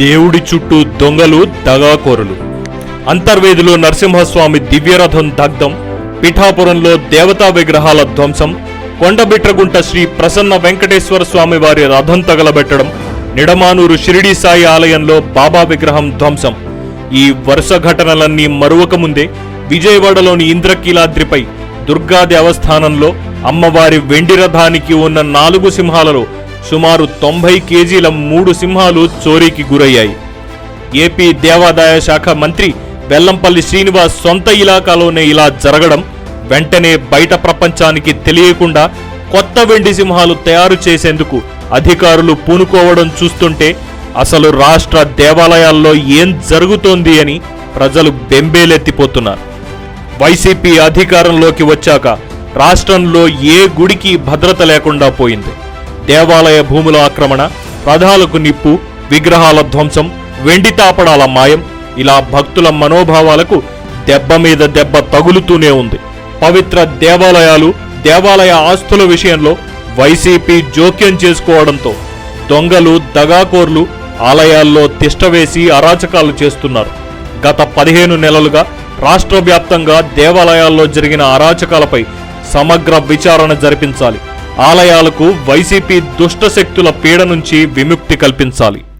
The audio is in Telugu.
దేవుడి చుట్టూ దొంగలు దగాకోరులు. అంతర్వేదిలో నరసింహస్వామి దివ్యరథం దగ్ధం పిఠాపురంలో దేవతా విగ్రహాల ధ్వంసం కొండబిట్రగుంట శ్రీ ప్రసన్న వెంకటేశ్వర స్వామి వారి రథం తగలబెట్టడం నిడమానూరు షిరిడి సాయి ఆలయంలో బాబా విగ్రహం ధ్వంసం. ఈ వరుస ఘటనలన్నీ మరువక ముందే విజయవాడలోని ఇంద్రకీలాద్రిపై దుర్గా దేవస్థానంలో అమ్మవారి వెండి రథానికి ఉన్న నాలుగు సింహాలలో సుమారు తొంభై కేజీల మూడు సింహాలు చోరీకి గురయ్యాయి. ఏపీ దేవాదాయ శాఖ మంత్రి వెల్లంపల్లి శ్రీనివాస్ సొంత ఇలాకాలోనే ఇలా జరగడం వెంటనే బయట ప్రపంచానికి తెలియకుండా కొత్త వెండి సింహాలు తయారు చేసేందుకు అధికారులు పూనుకోవడం చూస్తుంటే అసలు రాష్ట్ర దేవాలయాల్లో ఏం జరుగుతోంది అని ప్రజలు బెంబేలెత్తిపోతున్నారు. వైసీపీ అధికారంలోకి వచ్చాక రాష్ట్రంలో ఏ గుడికి భద్రత లేకుండా పోయింది. దేవాలయ భూముల ఆక్రమణ రథాలకు నిప్పు విగ్రహాల ధ్వంసం వెండి తాపడాల మాయం ఇలా భక్తుల మనోభావాలకు దెబ్బ మీద దెబ్బ తగులుతూనే ఉంది. పవిత్ర దేవాలయాలు దేవాలయ ఆస్తుల విషయంలో వైసీపీ జోక్యం చేసుకోవడంతో దొంగలు దగాకోర్లు ఆలయాల్లో తిష్టవేసి అరాచకాలు చేస్తున్నారు. గత పదిహేను నెలలుగా రాష్ట్ర వ్యాప్తంగా దేవాలయాల్లో జరిగిన అరాచకాలపై సమగ్ర విచారణ జరిపించాలి. ఆలయాలకు వైసీపీ దుష్ట శక్తుల పీడ నుంచి విముక్తి కల్పించాలి.